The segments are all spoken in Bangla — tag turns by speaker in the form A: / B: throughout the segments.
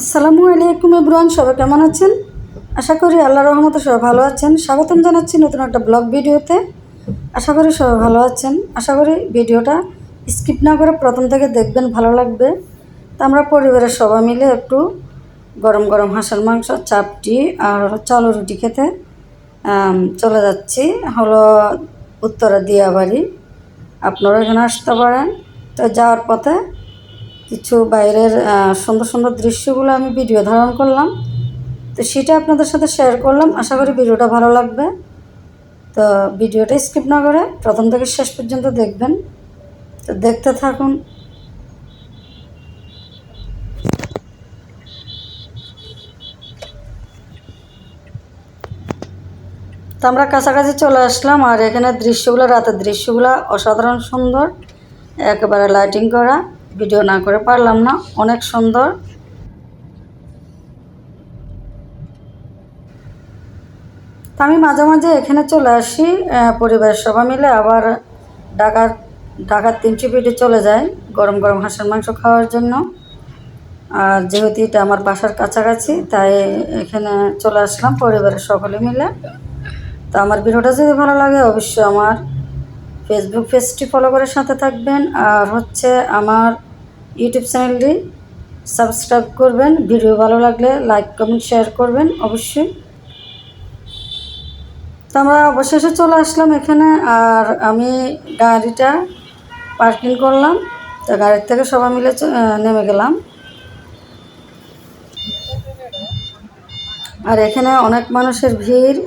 A: আসসালামু আলাইকুম ইব্রান সবাই কেমন আছেন? আশা করি আল্লাহ রহমতে সবাই ভালো আছেন। স্বাগতম জানাচ্ছি নতুন একটা ব্লগ ভিডিওতে। আশা করি সবাই ভালো আছেন। আশা করি ভিডিওটা স্কিপ না করে প্রথম থেকে দেখবেন, ভালো লাগবে। তা আমরা পরিবারের সবাই মিলে একটু গরম গরম হাঁসের মাংস, চাপটি আর চালু রুটি খেতে চলে যাচ্ছি। হলো উত্তরা দিয়াবাড়ি আপনারা এখানে আসতে পারেন। তো যাওয়ার পথে কিছু বাইরের সুন্দর সুন্দর দৃশ্যগুলো আমি ভিডিও ধারণ করলাম। তো সেটা আপনাদের সাথে শেয়ার করলাম। আশা করি ভিডিওটা ভালো লাগবে। তো ভিডিওটা স্কিপ না করে প্রথম থেকে শেষ পর্যন্ত দেখবেন। তো দেখতে থাকুন। তো আমরা কাছাকাছি চলে আসলাম আর এখানে দৃশ্যগুলো, রাতের দৃশ্যগুলো অসাধারণ সুন্দর। একেবারে লাইটিং করা। ভিডিও না করে পারলাম না। অনেক সুন্দর। তো আমি মাঝে মাঝে এখানে চলে আসি আহ, পরিবারের সবাই মিলে আবার ঢাকার ঢাকার তিনশো পিঠে চলে যাই গরম গরম হাঁসের মাংস খাওয়ার জন্য। আর যেহেতু এটা আমার বাসার কাছাকাছি তাই এখানে চলে আসলাম পরিবারের সকলে মিলে। তো আমার ভিডিওটা যদি ভালো লাগে অবশ্যই আমার ফেসবুক পেজটি ফলো করে সাথে থাকবেন। আর হচ্ছে আমার ইউটিউব চ্যানেলটি সাবস্ক্রাইব করবেন। ভিডিও ভালো লাগলে লাইক কমেন্ট শেয়ার করবেন অবশ্যই। তো আমরা অবশেষে চলে আসলাম এখানে, আর আমি গাড়িটা পার্কিং করলাম। তো গাড়ির থেকে সবাই মিলে নেমে গেলাম। আর এখানে অনেক মানুষের ভিড়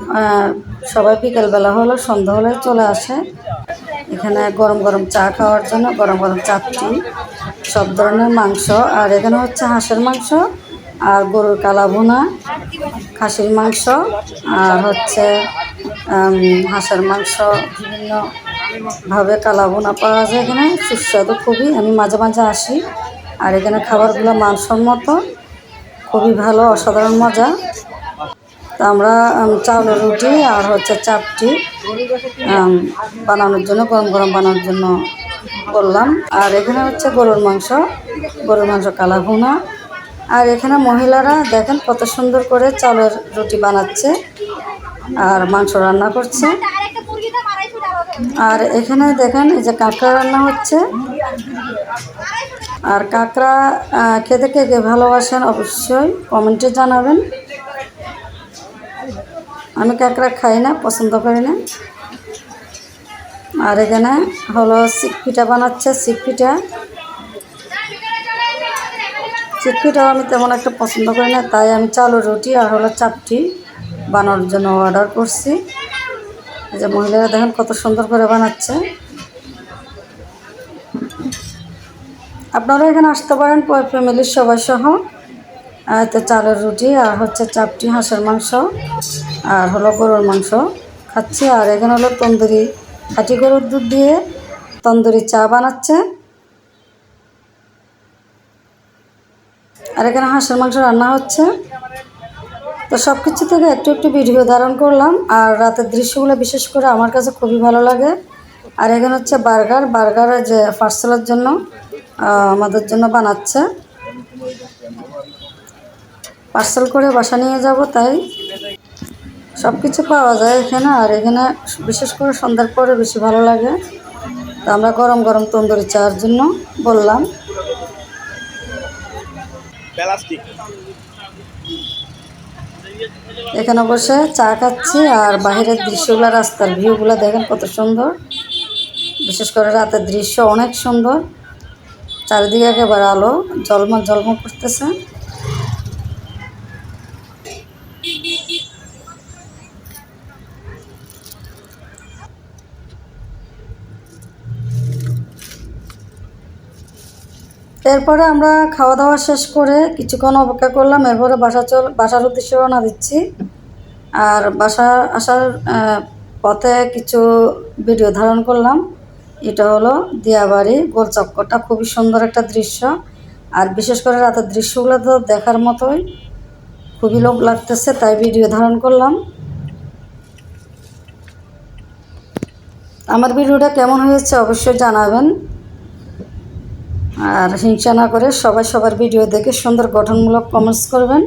A: সবাই বিকেলবেলা হলো, সন্ধ্যা হলে চলে আসে। এখানে গরম গরম চা খাওয়ার জন্য, গরম গরম চাপটি সব ধরনের মাংস। আর এখানে হচ্ছে হাঁসের মাংস, আর গরুর কালা ভুনা, খাসির মাংস, আর হচ্ছে হাঁসের মাংস। বিভিন্ন ভাবে কালা ভুনা পাওয়া যায় এখানে, সুস্বাদু খুবই। আমি মাঝে মাঝে আসি, আর এখানে খাবারগুলো মানসম্মত, খুবই ভালো, অসাধারণ মজা। তা আমরা চাউলের রুটি আর হচ্ছে চাপটি বানানোর জন্য, গরম গরম বানানোর জন্য করলাম। আর এখানে হচ্ছে গরুর মাংস গরুর মাংস কালা ভুনা। আর এখানে মহিলারা দেখেন কত সুন্দর করে চালের রুটি বানাচ্ছে আর মাংস রান্না করছে। আর এখানে দেখেন এই যে কাঁকড়া রান্না হচ্ছে। আর কাঁকড়া খেতে কে কে ভালোবাসেন অবশ্যই কমেন্টে জানাবেন। আমি কাঁকড়া খাই না, পছন্দ করি না। আর এখানে হলো পিঠা বানাচ্ছে পিঠা। পিঠাও আমি তেমন একটা পছন্দ করি না, তাই আমি চালের রুটি আর হলো চাপটি বানানোর জন্য অর্ডার করছি। যে মহিলারা দেখেন কত সুন্দর করে বানাচ্ছে। আপনারা এখানে আসতে পারেন ফ্যামিলির সবাই সহ। তো চালের রুটি আর হচ্ছে চাপটি, হাঁসের মাংস আর হলো গরুর মাংস খাচ্ছি। আর এখানে হলো তন্দুরি খাঁটি গরুর দুধ দিয়ে তন্দুরি চা বানাচ্ছে। আর এখানে হাঁসের মাংস রান্না হচ্ছে। তো সব কিছু থেকে একটু একটু ভিডিও ধারণ করলাম, আর রাতের দৃশ্যগুলো বিশেষ করে আমার কাছে খুবই ভালো লাগে। আর এখানে হচ্ছে বার্গার বার্গারের যে পার্সেলের জন্য আমাদের জন্য বানাচ্ছে। পার্সেল করে বাসা নিয়ে যাব, তাই সব কিছু পাওয়া যায় এখানে আর এখানে বিশেষ করে সন্ধ্যার পরে বেশি ভালো লাগে। তো আমরা গরম গরম তন্দুরি চার জন্য বললাম। এখানে বসে চা খাচ্ছি আর বাইরের দৃশ্যগুলো রাস্তার ভিউগুলো দেখেন কত সুন্দর। বিশেষ করে রাতের দৃশ্য অনেক সুন্দর। চারিদিকে একেবারে আলো জলমল জলমল করতেছে। এরপরে আমরা খাওয়া দাওয়া শেষ করে কিছুক্ষণ অপেক্ষা করলাম। এরপরে বাসা চল, বাসার উদ্দেশ্যে রওনা দিচ্ছি। আর বাসা আসার পথে কিছু ভিডিও ধারণ করলাম। এটা হলো দিয়াবাড়ি গোল চক্করটা খুবই সুন্দর একটা দৃশ্য। আর বিশেষ করে রাতের দৃশ্যগুলো তো দেখার মতোই। খুবই লোভ লাগতেছে, তাই ভিডিও ধারণ করলাম। আমার ভিডিওটা কেমন হয়েছে অবশ্যই জানাবেন। আর হিংসা না করে সবাই সবার ভিডিও দেখে সুন্দর গঠনমূলক কমেন্টস করবেন।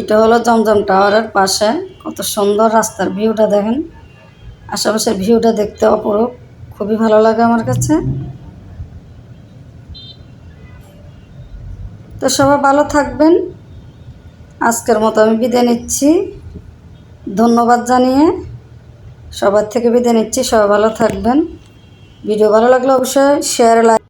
A: এটা হলো জমজম টাওয়ারের পাশে, কত সুন্দর রাস্তার ভিউটা দেখেন। আশেপাশের ভিউটা দেখতে অপরূপ, খুবই ভালো লাগে আমার কাছে। তো সবাই ভালো থাকবেন। আজকের মতো আমি বিদায় নিচ্ছি। ধন্যবাদ জানিয়ে সবার থেকে বিদায় নিচ্ছি। সবাই ভালো থাকবেন। ভিডিও ভালো লাগলে অবশ্যই শেয়ার লাইক